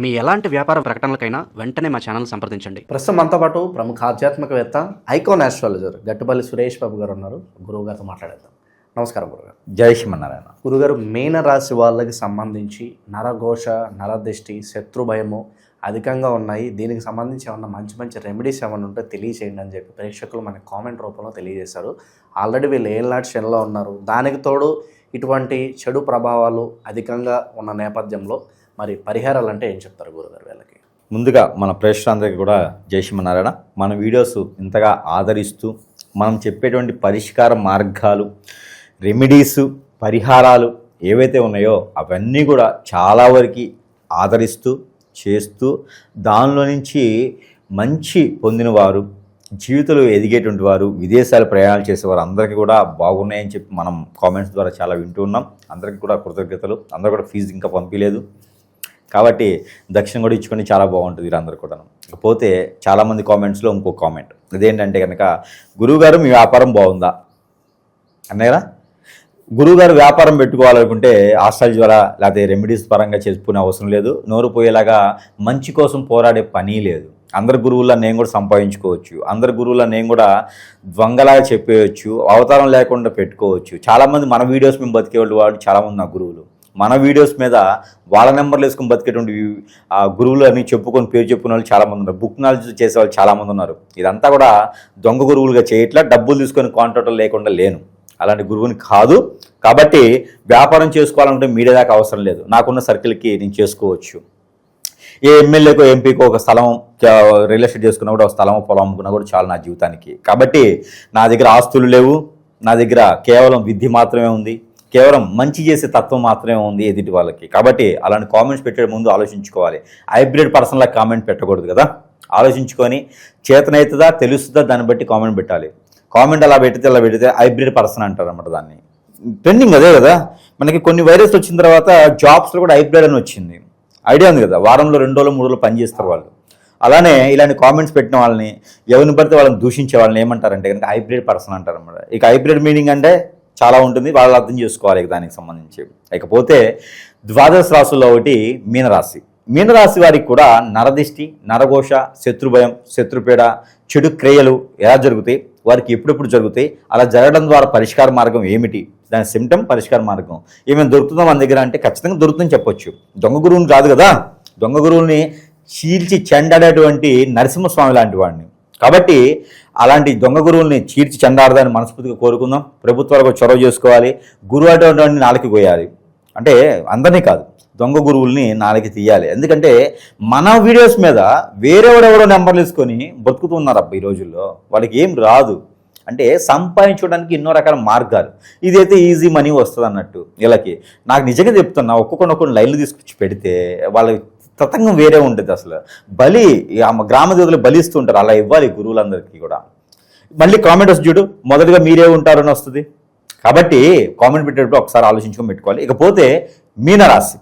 మీ ఎలాంటి వ్యాపార ప్రకటనలకైనా వెంటనే మా ఛానల్ సంప్రదించండి. ప్రస్తుతం మనతో పాటు ప్రముఖ ఆధ్యాత్మికవేత్త ఐకాన్ ఆస్ట్రాలజర్ గట్టుపల్లి సురేష్ బాబు గారు ఉన్నారు. గురువు గారితో మాట్లాడేద్దాం. నమస్కారం గురుగారు జై శ్రీమన్నారాయణ గురుగారు మీన రాశి వాళ్ళకి సంబంధించి నరఘోష నరదిష్టి శత్రు భయము అధికంగా ఉన్నాయి. దీనికి సంబంధించి ఏమన్నా మంచి మంచి రెమెడీస్ ఏమైనా ఉంటే తెలియచేయండి అని చెప్పి ప్రేక్షకులు మనకి కామెంట్ రూపంలో తెలియజేశారు. ఆల్రెడీ వీళ్ళు ఏళ్ళనాటి శనిలో ఉన్నారు. దానికి తోడు ఇటువంటి చెడు ప్రభావాలు అధికంగా ఉన్న నేపథ్యంలో మరి పరిహారాలు అంటే ఏం చెప్తారు గురుగారు వీళ్ళకి? ముందుగా మన ప్రేక్షకులందరికీ కూడా జై మన వీడియోస్ ఇంతగా ఆదరిస్తూ మనం చెప్పేటువంటి పరిష్కార మార్గాలు రెమెడీస్ పరిహారాలు ఏవైతే ఉన్నాయో అవన్నీ కూడా చాలా వరకు ఆదరిస్తూ చేస్తూ దానిలో నుంచి మంచి పొందినవారు జీవితంలో ఎదిగేటువంటి వారు విదేశాలు ప్రయాణాలు చేసేవారు అందరికీ కూడా బాగున్నాయని చెప్పి మనం కామెంట్స్ ద్వారా చాలా వింటూ ఉన్నాం. అందరికీ కూడా కృతజ్ఞతలు. అందరూ కూడా ఫీజు ఇంకా పంపించలేదు. కాబట్టి దక్షిణ కూడా ఇచ్చుకొని చాలా బాగుంటుంది వీరందరూ కూడా ఇకపోతే చాలామంది కామెంట్స్లో ఇంకో కామెంట్ ఇదేంటంటే కనుక గురువుగారు మీ వ్యాపారం బాగుందా? అన్నయ్యరా? గురువుగారు వ్యాపారం పెట్టుకోవాలనుకుంటే ఆస్ట్రాలజీ ద్వారా లేకపోతే రెమెడీస్ పరంగా చేసుకునే అవసరం లేదు. నోరు పోయేలాగా మంచి కోసం పోరాడే పని లేదు. అందరి గురువుల నేను కూడా సంపాదించుకోవచ్చు. అందరి గురువుల్లో నేను కూడా దొంగలాగా చెప్పేయచ్చు. అవతారం లేకుండా పెట్టుకోవచ్చు. చాలామంది మన వీడియోస్ మేము బతికేవాళ్ళు వాళ్ళు చాలామంది నా గురువులు. మన వీడియోస్ మీద వాళ్ళ నెంబర్లు వేసుకుని బతికేటువంటి ఆ గురువులు అని చెప్పుకొని పేరు చెప్పుకునే వాళ్ళు చాలామంది ఉన్నారు. బుక్ నాలెడ్జ్ చేసే వాళ్ళు చాలామంది ఉన్నారు. ఇదంతా కూడా దొంగ గురువులుగా చేయట్లా డబ్బులు తీసుకొని కాంట్రాక్టర్ లేకుండా లేను. అలాంటి గురువుని కాదు. కాబట్టి వ్యాపారం చేసుకోవాలంటే మీడియా దాకా అవసరం లేదు. నాకున్న సర్కిల్కి నేను చేసుకోవచ్చు. ఏ ఎమ్మెల్యేకో ఎంపీకో ఒక స్థలం రియల్ ఎస్టేట్ చేసుకున్నా కూడా ఒక స్థలం పొలం అమ్ముకున్నా కూడా చాలు నా జీవితానికి. కాబట్టి నా దగ్గర ఆస్తులు లేవు. నా దగ్గర కేవలం విద్య మాత్రమే ఉంది. కేవలం మంచి చేసే తత్వం మాత్రమే ఉంది ఎదుటి వాళ్ళకి. కాబట్టి అలాంటి కామెంట్స్ పెట్టే ముందు ఆలోచించుకోవాలి. హైబ్రిడ్ పర్సన్లా కామెంట్ పెట్టకూడదు కదా? ఆలోచించుకొని చేతనవుతుందా తెలుస్తుందా దాన్ని బట్టి కామెంట్ పెట్టాలి. కామెంట్ అలా పెడితే అలా పెడితే హైబ్రిడ్ పర్సన్ అంటారు అనమాట దాన్ని. ట్రెండింగ్ అదే కదా? మనకి కొన్ని వైరస్ వచ్చిన తర్వాత జాబ్స్లో కూడా హైబ్రిడ్ అని వచ్చింది. ఐడియా ఉంది కదా? వారంలో రెండు రోజులు మూడు రోజులు పనిచేస్తారు వాళ్ళు. అలానే ఇలాంటి కామెంట్స్ పెట్టిన వాళ్ళని ఎవరిని పడితే వాళ్ళని దూషించే వాళ్ళని ఏమంటారంటే కనుక హైబ్రిడ్ పర్సన్ అంటారు అనమాట ఇక హైబ్రిడ్ మీనింగ్ అంటే చాలా ఉంటుంది. వాళ్ళు అర్థం చేసుకోవాలి దానికి సంబంధించి. ఇకపోతే ద్వాదశ రాశుల్లో ఒకటి మీనరాశి. మీనరాశి వారికి కూడా నరదిష్టి నరఘోష శత్రుభయం శత్రుపీడ చెడు క్రియలు ఎలా జరుగుతాయి? వారికి ఎప్పుడెప్పుడు జరుగుతాయి? అలా జరగడం ద్వారా పరిష్కార మార్గం ఏమిటి? దాని సిమ్టమ్ పరిష్కార మార్గం. ఏమైనా దొరుకుతుందో మన దగ్గర అంటే ఖచ్చితంగా దొరుకుతుందని చెప్పొచ్చు. దొంగ గురువుని కాదు కదా? దొంగ గురువుని చీల్చి చెండాడేటువంటి నరసింహస్వామి లాంటి వాడిని. కాబట్టి అలాంటి దొంగ గురువుల్ని చీర్చి చెందారదని మనస్ఫూర్తిగా కోరుకుందాం. ప్రభుత్వాలకు చొరవ చేసుకోవాలి. గురువు అటువంటి నాలుగు పోయాలి అంటే అందరినీ కాదు దొంగ గురువుల్ని నాలుగు తీయాలి. ఎందుకంటే మన వీడియోస్ మీద వేరేవాడెవడో నెంబర్లు వేసుకొని బతుకుతున్నారు అబ్బా ఈ రోజుల్లో. వాళ్ళకి ఏం రాదు. అంటే సంపాదించడానికి ఎన్నో రకాల మార్గాలు. ఇదైతే ఈజీ మనీ వస్తుంది అన్నట్టు వీళ్ళకి నాకు నిజంగా చెప్తున్నా ఒక్కొక్కటి ఒక్కొక్క లైన్లు తీసుకొచ్చి పెడితే వాళ్ళ తతంగం వేరే ఉంటుంది అసలు. బలి ఆ గ్రామ దేవతలు బలిస్తుంటారు అలా ఇవ్వాలి గురువులందరికీ కూడా. మళ్ళీ కామెంట్ వస్తుంది చూడు మొదటగా మీరే ఉంటారని వస్తుంది. కాబట్టి కామెంట్ పెట్టేటప్పుడు ఒకసారి ఆలోచించుకొని పెట్టుకోవాలి. ఇకపోతే మీనరాశి.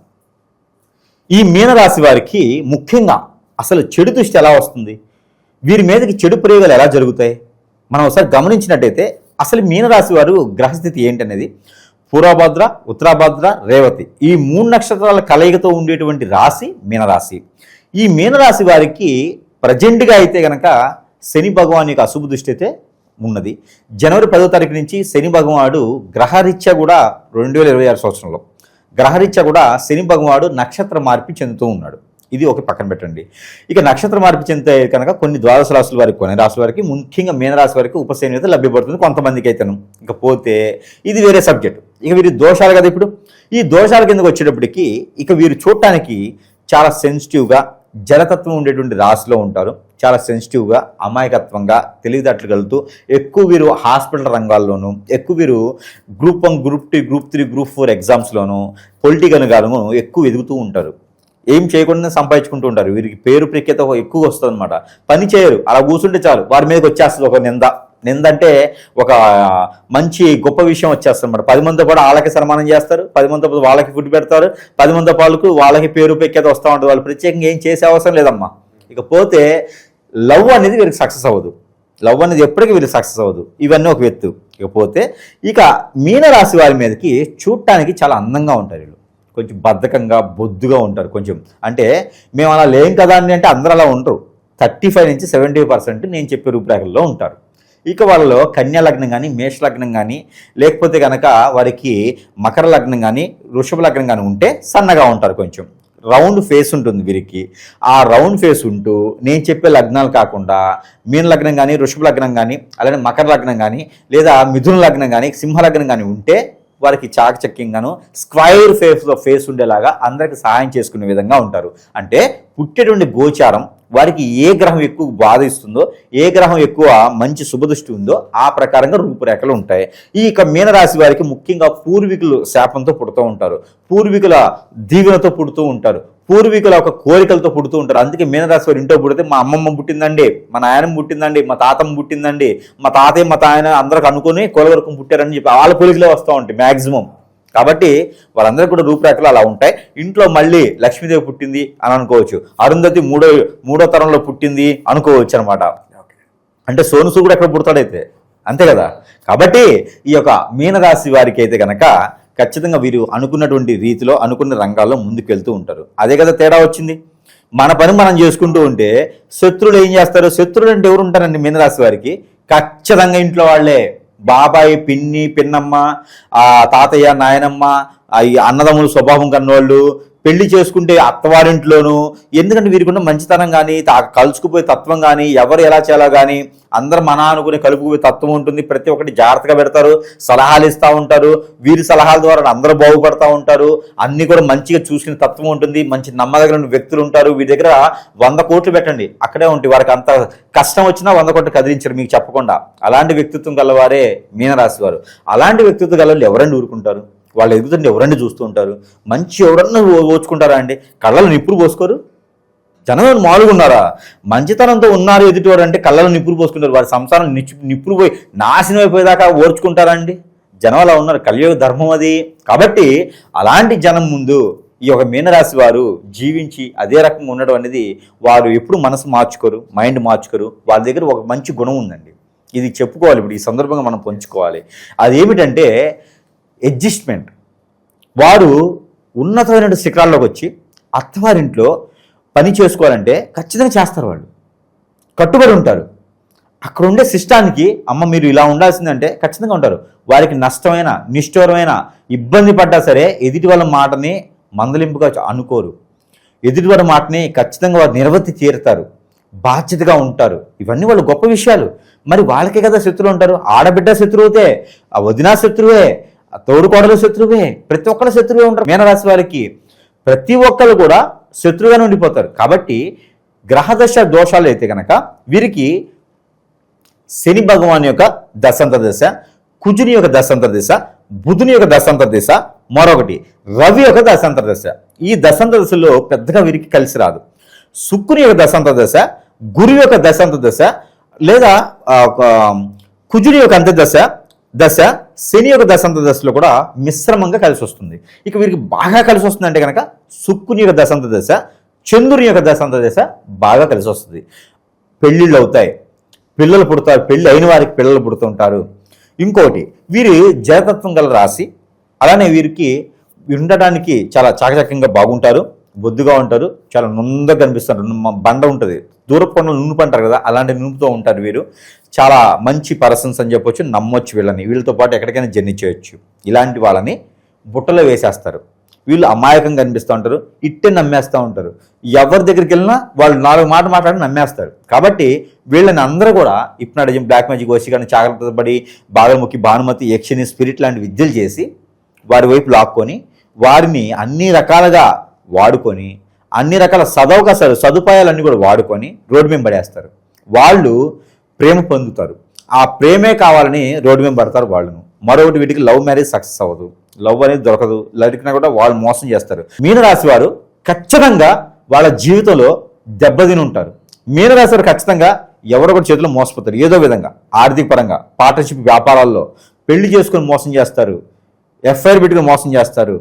ఈ మీనరాశి వారికి ముఖ్యంగా అసలు చెడు దృష్టి ఎలా వస్తుంది? వీరి మీదకి చెడు ప్రయోగాలు ఎలా జరుగుతాయి? మనం ఒకసారి గమనించినట్టయితే అసలు మీనరాశి వారు గ్రహస్థితి ఏంటనేది? పూర్వభద్ర ఉత్తరాభద్ర రేవతి. ఈ మూడు నక్షత్రాల కలయికతో ఉండేటువంటి రాశి మీనరాశి. ఈ మీనరాశి వారికి ప్రజెంట్గా అయితే గనక శని భగవాన్ యొక్క అశుభ దృష్టి అయితే ఉన్నది. జనవరి పదో తారీఖు నుంచి శని భగవానుడు గ్రహరీత్యా కూడా రెండు వేల ఇరవై ఆరు సంవత్సరంలో. గ్రహరీత్యా కూడా శని భగవానుడు నక్షత్ర మార్పు చెందుతూ ఉన్నాడు. ఇది ఒక పక్కన పెట్టండి. ఇక నక్షత్ర మార్పు చెందితే కనుక కొన్ని ద్వాదశ రాశుల వారికి కొన్ని రాశుల వారికి ముఖ్యంగా మీనరాశి వారికి ఉపశమనం లభ్యపడుతుంది కొంతమందికి అయితేను ఇక పోతే ఇది వేరే సబ్జెక్ట్. ఇక వీరి దోషాలు కదా ఇప్పుడు. ఈ దోషాల కిందకు వచ్చేటప్పటికి ఇక వీరు చూడటానికి చాలా సెన్సిటివ్గా జలతత్వం ఉండేటువంటి రాశిలో ఉంటారు. చాలా సెన్సిటివ్గా అమాయకత్వంగా తెలివితేటలు కలుగుతూ ఎక్కువ వీరు హాస్పిటల్ రంగాల్లోనూ ఎక్కువ వీరు group one group two group three group four ఎగ్జామ్స్లోనూ political గాను ఎక్కువ ఎదుగుతూ ఉంటారు. ఏం చేయకుండా సంపాదించుకుంటూ ఉంటారు. వీరికి పేరు ప్రఖ్యాత ఎక్కువ వస్తుంది అనమాట పని చేయరు. అలా కూర్చుంటే చాలు. వారి మీదకి వచ్చేస్తుంది ఒక నింద. నింద అంటే ఒక మంచి గొప్ప విషయం వచ్చేస్తుంది అనమాట పది మంది కూడా వాళ్ళకి సన్మానం చేస్తారు. పది మంది వాళ్ళకి ఫుడ్ పెడతారు. పది మంది పాలకు వాళ్ళకి పేరు ప్రఖ్యాత వస్తూ ఉంటుంది. వాళ్ళు ప్రత్యేకంగా ఏం చేసే అవసరం లేదమ్మా. ఇకపోతే లవ్ అనేది వీరికి సక్సెస్ అవ్వదు. లవ్ అనేది ఎప్పటికీ వీరికి సక్సెస్ అవ్వదు. ఇవన్నీ ఒక వ్యక్తు. ఇకపోతే ఇక మీనరాశి వారి మీదకి చూడటానికి చాలా అందంగా ఉంటారు వీళ్ళు. కొంచెం బద్ధకంగా బొద్దుగా ఉంటారు కొంచెం. అంటే మేము అలా లేం కదా అని అంటే అందరూ అలా ఉండరు. థర్టీ ఫైవ్ నుంచి సెవెంటీ పర్సెంట్ నేను చెప్పే రూపురేఖల్లో ఉంటారు. ఇక వాళ్ళలో కన్యా లగ్నం కానీ మేష లగ్నం కానీ లేకపోతే కనుక వారికి మకర లగ్నం కానీ వృషభ లగ్నం కానీ ఉంటే సన్నగా ఉంటారు కొంచెం. రౌండ్ ఫేస్ ఉంటుంది వీరికి. ఆ రౌండ్ ఫేస్ ఉంటూ నేను చెప్పే లగ్నాలు కాకుండా మీన లగ్నం కానీ వృషభ లగ్నం కానీ అలానే మకర లగ్నం కానీ లేదా మిథున లగ్నం కానీ సింహ లగ్నం కానీ ఉంటే వారికి చాకచక్యంగాను స్క్వైర్ ఫేస్లో ఫేస్ ఉండేలాగా అందరికి సహాయం చేసుకునే విధంగా ఉంటారు. అంటే పుట్టేటువంటి గోచారం వారికి ఏ గ్రహం ఎక్కువ బాధ ఇస్తుందో ఏ గ్రహం ఎక్కువ మంచి శుభదృష్టి ఉందో ఆ ప్రకారంగా రూపురేఖలు ఉంటాయి. ఈ ఇక మీనరాశి వారికి ముఖ్యంగా పూర్వీకులు శాపంతో పుడుతూ ఉంటారు. పూర్వీకుల దీవెనతో పుడుతూ ఉంటారు. పూర్వీకుల ఒక కోరికలతో పుడుతూ ఉంటారు. అందుకే మీనరాశి వారు ఇంట్లో పుడితే మా అమ్మమ్మ పుట్టిందండి మా నాయనమ్మ పుట్టిందండి మా తాతమ్మ పుట్టిందండి మా తాతయ్య మా తాయన అందరికి అనుకుని కోలవరకు పుట్టారని చెప్పి వాళ్ళ కోరికలే వస్తూ ఉంటాయి మ్యాక్సిమం కాబట్టి వాళ్ళందరూ కూడా రూపురేఖలు అలా ఉంటాయి. ఇంట్లో మళ్ళీ లక్ష్మీదేవి పుట్టింది అని అనుకోవచ్చు. అరుంధతి మూడో మూడో తరంలో పుట్టింది అనుకోవచ్చు అనమాట అంటే సోనుసు కూడా ఎక్కడ పుడతాడైతే? అంతే కదా? కాబట్టి ఈ యొక్క మీనరాశి వారికి అయితే కనుక ఖచ్చితంగా వీరు అనుకున్నటువంటి రీతిలో అనుకున్న రంగాల్లో ముందుకు వెళ్తూ ఉంటారు. అదే కదా తేడా వచ్చింది? మన పని మనం చేసుకుంటూ ఉంటే శత్రువులు ఏం చేస్తారు? శత్రువులు అంటే ఎవరు ఉంటారండి మీనరాశి వారికి? ఖచ్చితంగా ఇంట్లో వాళ్ళే. బాబాయ్ పిన్ని పిన్నమ్మ ఆ తాతయ్య నాయనమ్మ ఆ అన్నదమ్ముల స్వభావం కన్నోళ్ళు పెళ్ళి చేసుకుంటే అత్తవారింట్లోనూ ఎందుకంటే వీరికున్న మంచితనం కానీ కలుసుకుపోయే తత్వం కానీ ఎవరు ఎలా చేయాలో కానీ అందరు మన అనుకునే కలుపుకుపోయే తత్వం ఉంటుంది. ప్రతి ఒక్కటి జాగ్రత్తగా పెడతారు సలహాలు ఇస్తూ ఉంటారు వీరి సలహాల ద్వారా అందరూ బాగుపడతా ఉంటారు అన్ని కూడా మంచిగా చూసుకునే తత్వం ఉంటుంది మంచి నమ్మదగిన వ్యక్తులు ఉంటారు. వీరి దగ్గర వంద కోట్లు పెట్టండి అక్కడే ఉంటాయి వారికి అంత కష్టం వచ్చినా వంద కోట్లు కదిలించరు మీకు చెప్పకుండా. అలాంటి వ్యక్తిత్వం గలవారే మీనరాశి వారు. అలాంటి వ్యక్తిత్వం గల వాళ్ళు ఎవరండి ఊరుకుంటారు? వాళ్ళు ఎదుగుతుంటే ఎవరండి చూస్తూ ఉంటారు? మంచి ఎవరన్నా ఓచుకుంటారా అండి? కళ్ళలో నిప్పులు పోసుకోరు? జనం మాములుగా ఉన్నారా? మంచితనంతో ఉన్నారు ఎదుటివారు అంటే కళ్ళలో నిప్పులు పోసుకుంటారు? వారి సంసారం నిచ్చు నిప్పులు పోయి నాశనం అయిపోయేదాకా ఓర్చుకుంటారా అండి? జనం అలా ఉన్నారు. కలియుగ ధర్మం అది. కాబట్టి అలాంటి జనం ముందు ఈ యొక్క మీనరాశి వారు జీవించి అదే రకంగా ఉండడం అనేది వారు ఎప్పుడు మనసు మార్చుకోరు మైండ్ మార్చుకోరు. వాళ్ళ దగ్గర ఒక మంచి గుణం ఉందండి. ఇది చెప్పుకోవాలి. ఇప్పుడు ఈ సందర్భంగా మనం పంచుకోవాలి. అది ఏమిటంటే అడ్జస్ట్మెంట్. వారు ఉన్నతమైన శిఖరాల్లోకి వచ్చి అత్తవారింట్లో పని చేసుకోవాలంటే ఖచ్చితంగా చేస్తారు వాళ్ళు. కట్టుబడి ఉంటారు. అక్కడ ఉండే సిస్టానికి అమ్మ మీరు ఇలా ఉండాల్సిందంటే ఖచ్చితంగా ఉంటారు. వారికి నష్టమైన నిష్ఠూరమైన ఇబ్బంది పడ్డా సరే ఎదుటి వాళ్ళ మాటని మందలింపుగా అనుకోరు. ఎదుటి వాళ్ళ మాటని ఖచ్చితంగా వారు నిర్వర్తి తీరుతారు. బాధ్యతగా ఉంటారు. ఇవన్నీ వాళ్ళు గొప్ప విషయాలు. మరి వాళ్ళకే కదా శత్రువులు ఉంటారు. ఆడబిడ్డ శత్రువుతే ఆ వదినా శత్రువే తోడుకోడలు శత్రువే ప్రతి ఒక్కరు శత్రువే ఉంటారు. మీనరాశి వారికి ప్రతి ఒక్కరు కూడా శత్రువుగానే ఉండిపోతారు. కాబట్టి గ్రహదశ దోషాలు అయితే కనుక వీరికి శని భగవాన్ యొక్క దశంత దశ కుజుని యొక్క దశంత దశ బుధుని యొక్క దశంత దశ మరొకటి రవి యొక్క దశంత దశ. ఈ దశంత దశలో పెద్దగా వీరికి కలిసి రాదు. శుక్రుని యొక్క దశంత దశ గురువు యొక్క దశంత దశ లేదా కుజుని యొక్క అంత్యదశ దశ శని యొక్క దశంత దశలో కూడా మిశ్రమంగా కలిసి వస్తుంది. ఇక వీరికి బాగా కలిసి వస్తుంది అంటే కనుక సుక్కుని యొక్క దశంత దశ చంద్రుని యొక్క దశంత దశ బాగా కలిసి వస్తుంది. పెళ్ళిళ్ళు అవుతాయి. పిల్లలు పుడతారు. పెళ్ళి అయిన వారికి పిల్లలు పుడుతుంటారు ఇంకోటి వీరి జలతత్వం గల రాశి అలానే వీరికి ఉండడానికి చాలా చాకచక్యంగా బాగుంటారు బొద్దుగా ఉంటారు చాలా నుందగా కనిపిస్తారు బండ ఉంటుంది. దూరపు కొండలు నునుపు అంటారు కదా అలాంటి నునుపుతో ఉంటారు వీరు. చాలా మంచి పర్సన్స్ అని చెప్పొచ్చు నమ్మొచ్చు వీళ్ళని. వీళ్ళతో పాటు ఎక్కడికైనా జర్నీ చేయొచ్చు. ఇలాంటి వాళ్ళని బుట్టలో వేసేస్తారు. వీళ్ళు అమాయకంగా కనిపిస్తూ ఉంటారు ఇట్టే నమ్మేస్తూ ఉంటారు. ఎవరి దగ్గరికి వెళ్ళినా వాళ్ళు నాలుగు మాట మాట్లాడి నమ్మేస్తారు. కాబట్టి వీళ్ళని అందరూ కూడా ఇప్నాడిజం బ్లాక్ మ్యాజిక్ వశీకరణ జాగ్రత్త పడి బాగలముఖి భానుమతి యక్షిని స్పిరిట్ లాంటి విద్యలు చేసి వారి వైపు లాక్కొని వారిని అన్ని రకాలుగా వాడుకొని అన్ని రకాల సదవకాశాలు సదుపాయాలన్నీ కూడా వాడుకొని రోడ్డు మీద పడేస్తారు. వాళ్ళు ప్రేమ పొందుతారు. ఆ ప్రేమే కావాలని రోడ్డు మీద పడతారు వాళ్ళను. మరొకటి వీటికి లవ్ మ్యారేజ్ సక్సెస్ అవ్వదు. లవ్ అనేది దొరకదు. లడికినా కూడా వాళ్ళు మోసం చేస్తారు. మీనరాశి వారు ఖచ్చితంగా వాళ్ళ జీవితంలో దెబ్బతిని ఉంటారు. మీనరాశి వారు ఖచ్చితంగా ఎవరో ఒకటి చేతిలో మోసపోతారు. ఏదో విధంగా. ఆర్థిక పరంగా పార్ట్నర్షిప్ వ్యాపారాల్లో పెళ్ళి చేసుకొని మోసం చేస్తారు. ఎఫ్ఐఆర్ పెట్టుకుని మోసం చేస్తారు.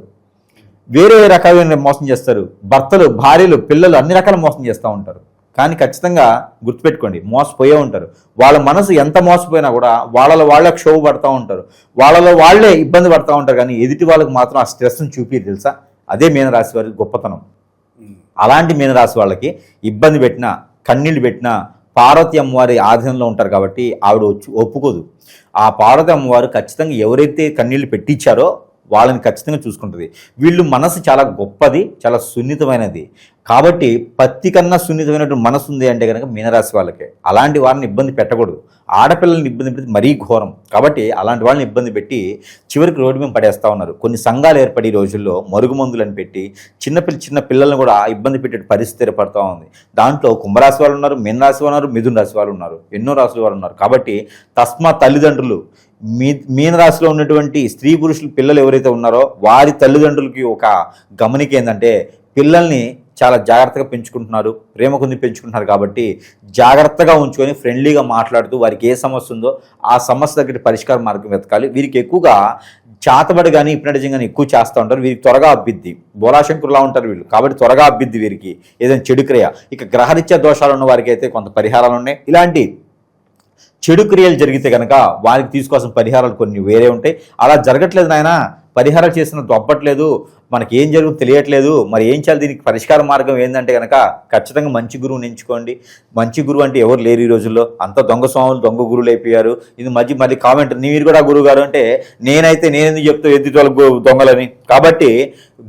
వేరే రకాలైన మోసం చేస్తారు. భర్తలు భార్యలు పిల్లలు అన్ని రకాల మోసం చేస్తూ ఉంటారు. కానీ ఖచ్చితంగా గుర్తుపెట్టుకోండి మోసపోయే ఉంటారు. వాళ్ళ మనసు ఎంత మోసపోయినా కూడా వాళ్ళలో వాళ్ళే క్షోభ పడతా ఉంటారు. వాళ్ళలో వాళ్ళే ఇబ్బంది పడతా ఉంటారు కానీ ఎదుటి వాళ్ళకి మాత్రం ఆ స్ట్రెస్ని చూపి తెలుసా? అదే మీనరాశి వారి గొప్పతనం. అలాంటి మీనరాశి వాళ్ళకి ఇబ్బంది పెట్టినా కన్నీళ్ళు పెట్టినా పార్వతి అమ్మవారి ఆధీనంలో ఉంటారు కాబట్టి ఆవిడ వచ్చి ఒప్పుకోదు. ఆ పార్వతి అమ్మవారు ఖచ్చితంగా ఎవరైతే కన్నీళ్ళు పెట్టించారో వాళ్ళని ఖచ్చితంగా చూసుకుంటుంది. వీళ్ళు మనసు చాలా గొప్పది చాలా సున్నితమైనది. కాబట్టి పత్తి కన్నా సున్నితమైనటువంటి మనసు ఉంది అంటే కనుక మీనరాశి వాళ్ళకే. అలాంటి వారిని ఇబ్బంది పెట్టకూడదు. ఆడపిల్లల్ని ఇబ్బంది పెడితే మరీ ఘోరం. కాబట్టి అలాంటి వాళ్ళని ఇబ్బంది పెట్టి చివరికి రోడ్డు మీద పడేస్తూ ఉన్నారు. కొన్ని సంఘాలు ఏర్పడి రోజుల్లో మరుగుమందులను పెట్టి చిన్నపిల్ల చిన్న పిల్లల్ని కూడా ఇబ్బంది పెట్టే పరిస్థితి ఏర్పడుతూ ఉంది. దాంట్లో కుంభరాశి వాళ్ళు ఉన్నారు మీనరాశి వాళ్ళు ఉన్నారు మిథున రాశి వాళ్ళు ఉన్నారు. ఎన్నో రాశుల వాళ్ళు ఉన్నారు. కాబట్టి తస్మా తల్లిదండ్రులు మీ మీనరాశిలో ఉన్నటువంటి స్త్రీ పురుషులు పిల్లలు ఎవరైతే ఉన్నారో వారి తల్లిదండ్రులకి ఒక గమనిక ఏంటంటే పిల్లల్ని చాలా జాగ్రత్తగా పెంచుకుంటున్నారు ప్రేమ కొంది పెంచుకుంటున్నారు కాబట్టి జాగ్రత్తగా ఉంచుకొని ఫ్రెండ్లీగా మాట్లాడుతూ వారికి ఏ సమస్య ఉందో ఆ సమస్య దగ్గర పరిష్కార మార్గం వెతకాలి. వీరికి ఎక్కువగా చాతబడి కానీ ఇప్పటిజం కానీ ఎక్కువ చేస్తూ ఉంటారు. వీరికి త్వరగా అబ్బిద్ది బోలాశంకురులా ఉంటారు వీళ్ళు. కాబట్టి త్వరగా అబ్బిద్ది వీరికి. ఏదైనా చెడు క్రియ. ఇక గ్రహరీత్యా దోషాలు ఉన్న వారికి అయితే కొంత పరిహారాలు ఉన్నాయి. ఇలాంటి చెడు క్రియలు జరిగితే కనుక వారికి తీసుకోవాల్సిన పరిహారాలు కొన్ని వేరే ఉంటాయి. అలా జరగట్లేదు నాయన. పరిహారాలు చేసిన దొబ్బట్లేదు మనకి ఏం జరుగుతుందో తెలియట్లేదు. మరి ఏం చేయాలి? దీనికి పరిష్కార మార్గం ఏంటంటే కనుక ఖచ్చితంగా మంచి గురువుని ఎంచుకోండి. మంచి గురువు అంటే ఎవరు లేరు ఈ రోజుల్లో? అంత దొంగ స్వాములు దొంగ గురువులు అయిపోయారు. ఇది మధ్య మళ్ళీ కామెంట్ మీరు కూడా గురువు గారు అంటే నేనైతే నేనెందుకు చెప్తా ఎద్దు వాళ్ళ దొంగలని? కాబట్టి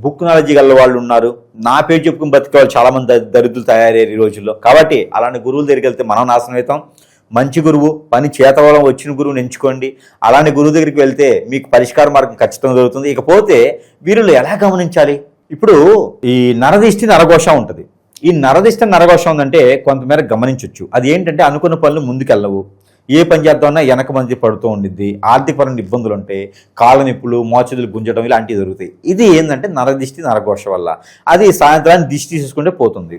బుక్ నాలెడ్జీ గల వాళ్ళు ఉన్నారు. నా పేరు చెప్పుకుని బతికే వాళ్ళు చాలామంది దరిద్రులు తయారయ్యారు ఈ రోజుల్లో. కాబట్టి అలాంటి గురువుల దగ్గరికి వెళ్తే మనం నాశనం అవుతాం. మంచి గురువు పని చేతవలం వచ్చిన గురువుని ఎంచుకోండి. అలాంటి గురువు దగ్గరికి వెళ్తే మీకు పరిష్కార మార్గం ఖచ్చితంగా దొరుకుతుంది. ఇకపోతే వీరిలో ఎలా గమనించాలి? ఇప్పుడు ఈ నరదిష్టి నరఘోష ఉంటుంది. ఈ నరదిష్ట నరఘోష ఉందంటే కొంతమేర గమనించవచ్చు అది ఏంటంటే అనుకున్న పనులు ముందుకెళ్ళవు. ఏ పని చేద్దామన్నా వెనక మంది పడుతూ ఉండిద్ది. ఆర్థికపరమైన ఇబ్బందులు ఉంటాయి కాళ్ళ నొప్పులు మోచదులు గుంజడం ఇలాంటివి జరుగుతాయి. ఇది ఏంటంటే నరదిష్టి నరఘోష వల్ల. అది సాయంత్రాన్ని దిష్టి తీసుకుంటే పోతుంది.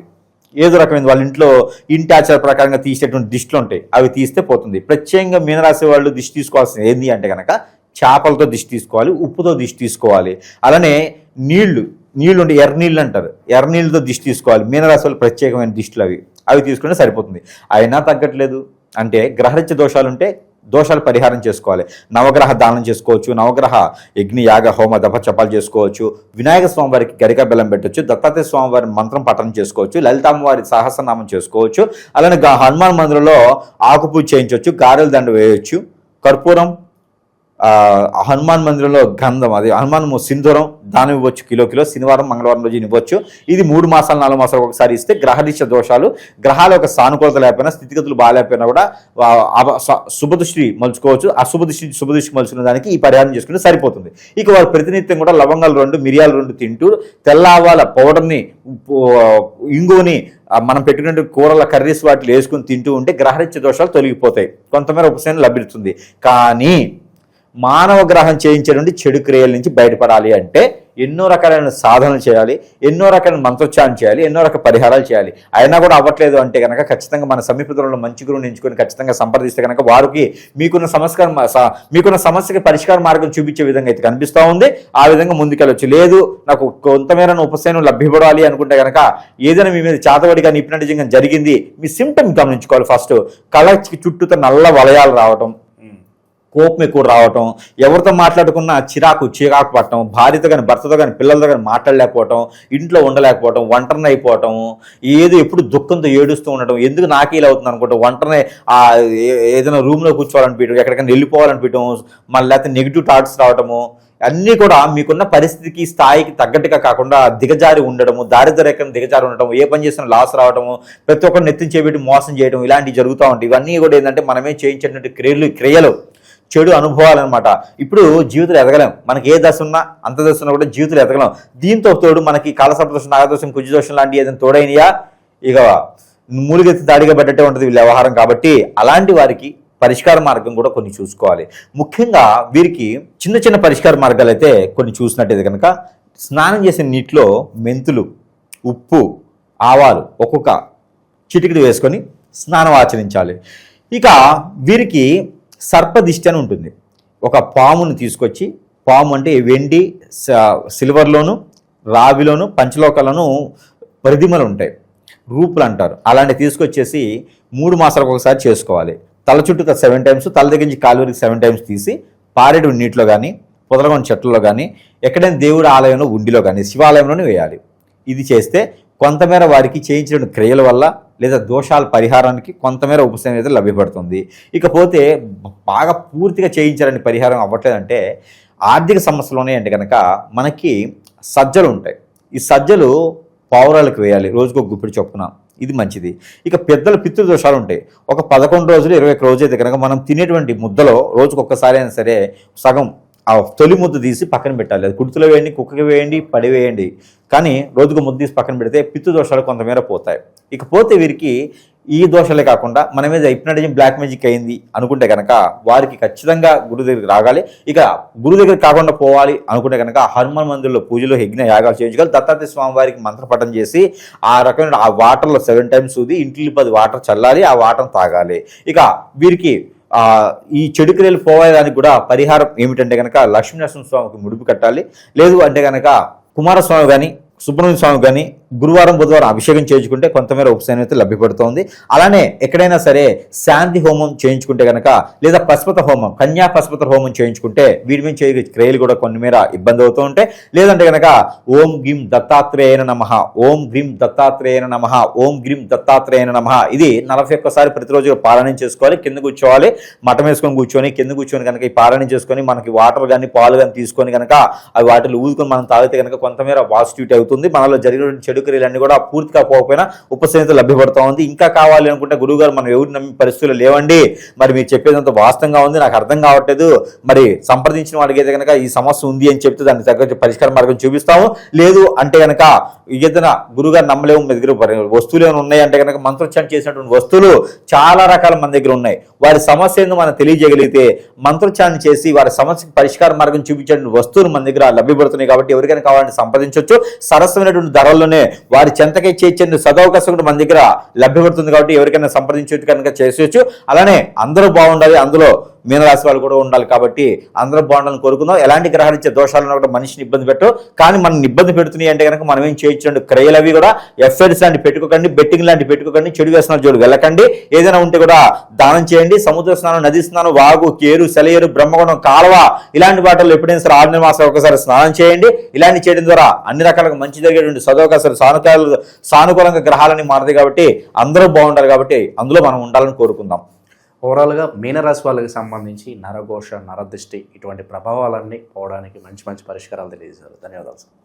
ఏదో రకమైన వాళ్ళ ఇంట్లో ఇంటి ఆచార ప్రకారంగా తీసేటువంటి దిష్టిలు ఉంటాయి. అవి తీస్తే పోతుంది. ప్రత్యేకంగా మీనరాశి వాళ్ళు దిష్టి తీసుకోవాల్సింది ఏంది అంటే కనుక చేపలతో దిష్టి తీసుకోవాలి ఉప్పుతో దిష్టి తీసుకోవాలి. అలానే నీళ్ళు నీళ్ళు ఉంటే ఎర్ర నీళ్ళు అంటారు. ఎర్ర నీళ్ళతో దిష్టి తీసుకోవాలి. మీనరాశి వాళ్ళు ప్రత్యేకమైన దిష్టిలు అవి. అవి తీసుకుంటే సరిపోతుంది. అయినా తగ్గట్లేదు. అంటే గ్రహరిత్య దోషాలు ఉంటే దోషాలు పరిహారం చేసుకోవాలి. నవగ్రహ దానం చేసుకోవచ్చు. నవగ్రహ యజ్ఞ యాగ హోమ దప చపాలు చేసుకోవచ్చు. వినాయక స్వామివారికి గరిక బెల్లం పెట్టొచ్చు. దత్తాత్రేయ స్వామివారి మంత్రం పఠనం చేసుకోవచ్చు. లలితామ్మవారి సహస్రనామం చేసుకోవచ్చు. అలానే హనుమాన్ మందిరంలో ఆకుపూజ చేయించవచ్చు గారెల దండ వేయవచ్చు కర్పూరం హనుమాన్ మందిరంలో గంధం అది హనుమాన్ సింధూరం దానం ఇవ్వచ్చు కిలో కిలో శనివారం మంగళవారం రోజు ఇవ్వచ్చు. ఇది మూడు మాసాలు నాలుగు మాసాలు ఒకసారి ఇస్తే గ్రహదిశ దోషాలు గ్రహాల యొక్క సానుకూలత లేకపోయినా స్థితిగతులు బాగాలేకపోయినా కూడా శుభదృష్టి మలుచుకోవచ్చు. అశుభదృష్టి శుభదృష్టి మలుచుకున్న దానికి ఈ పరిహారం చేసుకుంటే సరిపోతుంది. ఇక వారు ప్రతినిత్యం కూడా లవంగాలు రెండు మిరియాలు రెండు తింటూ తెల్లవాల పౌడర్ని ఇంగుని మనం పెట్టుకునే కూరల కర్రీస్ వాటిలో వేసుకుని తింటూ ఉంటే గ్రహరిత్య దోషాలు తొలగిపోతాయి. కొంతమేర ఉపశమనం లభిస్తుంది. కానీ మానవ గ్రహం చేయించేటువంటి చెడు క్రియల నుంచి బయటపడాలి అంటే ఎన్నో రకాలైన సాధనలు చేయాలి ఎన్నో రకాలైన మంత్రోచ్చారణ చేయాలి ఎన్నో రకాల పరిహారాలు చేయాలి. అయినా కూడా అవ్వట్లేదు అంటే కనుక ఖచ్చితంగా మన సమీపంలో మంచి గురువుని ఎంచుకొని ఖచ్చితంగా సంప్రదిస్తే కనుక వారికి మీకున్న సమస్య మీకున్న సమస్యకి పరిష్కార మార్గం చూపించే విధంగా అయితే కనిపిస్తూ ఉంది. ఆ విధంగా ముందుకెళ్ళొచ్చు. లేదు నాకు కొంతమేర ఉపశమనం లభ్యపడాలి అనుకుంటే కనుక ఏదైనా మీ మీద చేతబడిగా నిప్నటిజంగా జరిగింది మీ సిమ్టమ్ గమనించుకోవాలి ఫస్ట్ కళ చుట్టూతో నల్ల వలయాలు రావడం కోపం ఎక్కువ రావటం ఎవరితో మాట్లాడుకున్నా చిరాకు చిరాకు పట్టడం భార్యతో కానీ భర్తతో కానీ పిల్లలతో కానీ మాట్లాడలేకపోవటం ఇంట్లో ఉండలేకపోవటం ఒంటరిని అయిపోవటం ఏదో ఎప్పుడు దుఃఖంతో ఏడుస్తూ ఉండటం ఎందుకు నాకే ఇలా అవుతుంది అనుకుంటాం ఒంటరిని ఏ- ఏదైనా రూమ్లో కూర్చోవాలనిపించడం ఎక్కడికైనా వెళ్ళిపోవాలనిపించడం మళ్ళీ లేకపోతే నెగిటివ్ థాట్స్ రావటము అన్నీ కూడా మీకున్న పరిస్థితికి స్థాయికి తగ్గట్టుగా కాకుండా దిగజారి ఉండడము దారిద్ర దిగజారి ఉండటం ఏ పని చేసినా లాస్ రావడము ప్రతి ఒక్కరు ఒక్కరిని నెత్తించేబెట్టి మోసం చేయడం ఇలాంటివి జరుగుతూ ఉంటాయి. ఇవన్నీ కూడా ఏంటంటే మనమే చేయించేటువంటి క్రియలు క్రియలు. చెడు అనుభవాలన్నమాట. ఇప్పుడు జీవితంలో ఎదగలేం. మనకి ఏ దశ ఉన్నా అంత దశ ఉన్నా కూడా జీవితంలో ఎదగలేం. దీంతో తోడు మనకి కాలసర్పదోషం నాగదోషం కుజదోషం లాంటి ఏదైనా తోడైనయా? ఇక మూలిగెత్తి దాడిగా పెట్టటే ఉంటుంది వీళ్ళ వ్యవహారం. కాబట్టి అలాంటి వారికి పరిష్కార మార్గం కూడా కొన్ని చూసుకోవాలి. ముఖ్యంగా వీరికి చిన్న చిన్న పరిష్కార మార్గాలు అయితే కొన్ని చూసినట్టయితే కనుక స్నానం చేసిన నీటిలో మెంతులు ఉప్పు ఆవాలు ఒక్కొక్క చిటికిడి వేసుకొని స్నానం ఆచరించాలి. ఇక వీరికి సర్పదిష్టి అని ఉంటుంది. ఒక పామును తీసుకొచ్చి పాము అంటే వెండి సిల్వర్లోను రావిలోను పంచలోకాలను పరిధిమలు ఉంటాయి. రూపులు అంటారు. అలాంటి తీసుకొచ్చేసి మూడు మాసాలకు ఒకసారి చేసుకోవాలి. తల చుట్టూ సెవెన్ టైమ్స్ తల దగ్గర నుంచి కాలువరికి సెవెన్ టైమ్స్ తీసి పారేడు నీటిలో కానీ పొదలగొని చెట్లలో కానీ ఎక్కడైనా దేవుడి ఆలయంలో ఉండిలో కానీ శివాలయంలోనే వేయాలి. ఇది చేస్తే కొంతమేర వారికి చేయించిన క్రియల వల్ల లేదా దోషాల పరిహారానికి కొంతమేర ఉపశమనం అయితే లభ్యపడుతుంది ఇకపోతే బాగా పూర్తిగా చేయించాలని పరిహారం అవ్వట్లేదంటే ఆర్థిక సమస్యలు ఉన్నాయంటే కనుక మనకి సజ్జలు ఉంటాయి. ఈ సజ్జలు పావురాలకు వేయాలి రోజుకు గుప్పిడి చొప్పున. ఇది మంచిది. ఇక పెద్దల పితృదోషాలు ఉంటాయి. ఒక పదకొండు రోజులు ఇరవై ఒక్క రోజు అయితే కనుక మనం తినేటువంటి ముద్దలో రోజుకు ఒక్కసారి అయినా సరే సగం ఆ తొలి ముద్ద తీసి పక్కన పెట్టాలి. అది కుర్తులో వేయండి కుక్కకి వేయండి పడివేయండి కానీ రోజుకు ముద్ద తీసి పక్కన పెడితే పిత్తు దోషాలు కొంతమేర పోతాయి. ఇకపోతే వీరికి ఈ దోషాలే కాకుండా మన మీద హిప్నటిజం బ్లాక్ మ్యాజిక్ అయింది అనుకుంటే కనుక వారికి ఖచ్చితంగా గురు దగ్గరికి రాగాలి. ఇక గురు దగ్గర కాకుండా పోవాలి అనుకుంటే కనుక హనుమాన్ మందిర్లో పూజలు యజ్ఞ యాగాలు చేయించుకోవాలి. దత్తాత్రేయ స్వామి వారికి మంత్రపఠం చేసి ఆ రకమైన ఆ వాటర్లో సెవెన్ టైమ్స్ సూది ఇంటికి పది వాటర్ చల్లాలి ఆ వాటర్ తాగాలి. ఇక వీరికి ఈ చెడు క్రియలు పోయేదానికి కూడా పరిహారం ఏమిటంటే కనుక లక్ష్మీనరసింహ స్వామికి ముడుపు కట్టాలి. లేదు అంటే కనుక కుమారస్వామి కానీ సుబ్రహ్మణ్య స్వామి కానీ గురువారం బుధవారం అభిషేకం చేయించుకుంటే కొంతమేర ఉపశమనం అయితే లభ్యపడుతోంది. అలానే ఎక్కడైనా సరే శాంతి హోమం చేయించుకుంటే కనుక లేదా పశుపత హోమం కన్యా పశుపత హోమం చేయించుకుంటే వీడి మీద చేయ క్రియలు కూడా కొన్ని మేర ఇబ్బంది అవుతూ ఉంటాయి. లేదంటే కనుక ఓం గ్రీం దత్తాత్రేయన నమ ఓం గ్రీం దత్తాత్రేయన నమ ఓం గ్రీం దత్తాత్రేయన నమ. ఇది నలభై ఒక్కసారి ప్రతిరోజు పారాయణం చేసుకోవాలి కింద కూర్చోవాలి మఠం వేసుకొని కూర్చొని కింద కూర్చొని కనుక ఈ పారాయణం చేసుకొని మనకి వాటర్ కానీ పాలు కానీ తీసుకొని కనుక అవి వాటిని ఊదుకొని మనం తాగితే కనుక కొంతమేర పాజిటివిటీ అవుతుంది. మనలో జరిగిన చెడు క్రియలన్నీ కూడా పూర్తిగా పోకపోయినా ఉపశమనత లభ్యపడుతూ ఉంది. ఇంకా కావాలి అనుకుంటే గురువుగారు మనం ఎవరు నమ్మి పరిస్థితులు లేవండి. మరి మీరు చెప్పేదంత వాస్తవంగా ఉంది. నాకు అర్థం కావట్లేదు. మరి సంప్రదించిన వాడికి అయితే కనుక ఈ సమస్య ఉంది అని చెప్తే దాన్ని తగ్గ పరిష్కార మార్గం చూపిస్తాము. లేదు అంటే కనుక ఏదైనా గురుగారు నమ్మలేము మీ దగ్గర వస్తువులు ఏమైనా ఉన్నాయి అంటే కనుక మంత్రోచ్చారణ చేసినటువంటి వస్తువులు చాలా రకాల మన దగ్గర ఉన్నాయి. వారి సమస్య ఏందో మనం తెలియజేయగలిగితే మంత్రోచ్చారణ చేసి వారి సమస్యకి పరిష్కార మార్గం చూపించే వస్తువులు మన దగ్గర లభ్యపడుతున్నాయి కాబట్టి ఎవరికైనా కావాలంటే సంప్రదించవచ్చు. సరసమైనటువంటి ధరల్లోనే వారి చెంతకే చేర్చేందుకు సదవకాశం కూడా మన దగ్గర లభ్యపడుతుంది కాబట్టి ఎవరికైనా సంప్రదించవచ్చు కనుక చేసేయచ్చు. అలానే అందరూ బాగుండాలి అందులో మీనరాశి వాళ్ళు కూడా ఉండాలి కాబట్టి అందరూ బాగుండాలని కోరుకుందాం. ఎలాంటి గ్రహాలు ఇచ్చే దోషాలు కూడా మనిషిని ఇబ్బంది పెట్టు. కానీ మనం ఇబ్బంది పెడుతున్నాయి అంటే కనుక మనం ఏం చేయొచ్చు క్రయలు అవి కూడా ఎఫ్ఐఆర్స్ లాంటి పెట్టుకోకండి బెట్టింగ్ లాంటి పెట్టుకోకండి చెడు వేసిన జోడు వెళ్ళకండి. ఏదైనా ఉంటే కూడా దానం చేయండి. సముద్ర స్నానం నది స్నానం వాగు కేరు సెలయేరు బ్రహ్మగుణం కాలువ ఇలాంటి వాటిల్లో ఎప్పుడైనా సరే ఆరు మాసాలు ఒకసారి స్నానం చేయండి. ఇలాంటి చేయడం ద్వారా అన్ని రకాలకు మంచి జరిగేటువంటి సదవకాశాలు సానుకూల సానుకూలంగా గ్రహాలని మారదు కాబట్టి అందరూ బాగుండాలి కాబట్టి అందులో మనం ఉండాలని కోరుకుందాం. ఓవరాల్గా మీనరాశి వాళ్ళకి సంబంధించి నరఘోష నరదృష్టి ఇటువంటి ప్రభావాలన్నీ పోవడానికి మంచి మంచి పరిష్కారాలు తెలియజేశారు. ధన్యవాదాలు సార్.